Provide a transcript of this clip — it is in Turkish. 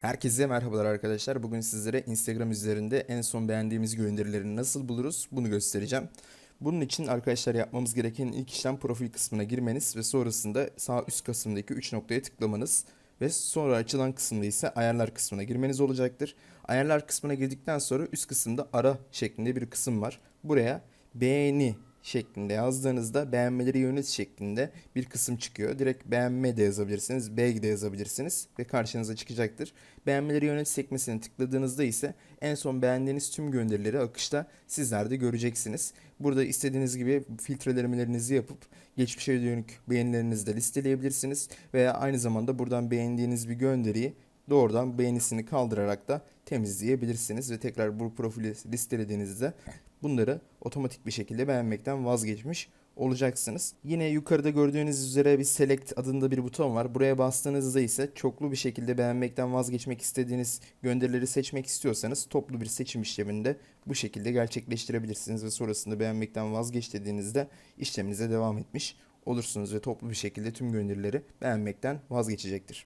Herkese merhabalar arkadaşlar. Bugün sizlere Instagram üzerinde en son beğendiğimiz gönderileri nasıl buluruz bunu göstereceğim. Bunun için arkadaşlar yapmamız gereken ilk işlem profil kısmına girmeniz ve sonrasında sağ üst kısımdaki 3 noktaya tıklamanız ve sonra açılan kısımda ise ayarlar kısmına girmeniz olacaktır. Ayarlar kısmına girdikten sonra üst kısımda ara şeklinde bir kısım var. Buraya beğeni şeklinde yazdığınızda beğenmeleri yönet şeklinde bir kısım çıkıyor. Direkt beğenme de yazabilirsiniz, beğen de yazabilirsiniz ve karşınıza çıkacaktır. Beğenmeleri yönet sekmesine tıkladığınızda ise en son beğendiğiniz tüm gönderileri akışta sizler de göreceksiniz. Burada istediğiniz gibi filtrelemelerinizi yapıp geçmişe dönük beğenilerinizi de listeleyebilirsiniz veya aynı zamanda buradan beğendiğiniz bir gönderiyi doğrudan beğenisini kaldırarak da temizleyebilirsiniz ve tekrar bu profili listelediğinizde bunları otomatik bir şekilde beğenmekten vazgeçmiş olacaksınız. Yine yukarıda gördüğünüz üzere bir select adında bir buton var. Buraya bastığınızda ise çoklu bir şekilde beğenmekten vazgeçmek istediğiniz gönderileri seçmek istiyorsanız toplu bir seçim işleminde bu şekilde gerçekleştirebilirsiniz ve sonrasında beğenmekten vazgeç dediğinizde işleminize devam etmiş olursunuz ve toplu bir şekilde tüm gönderileri beğenmekten vazgeçecektir.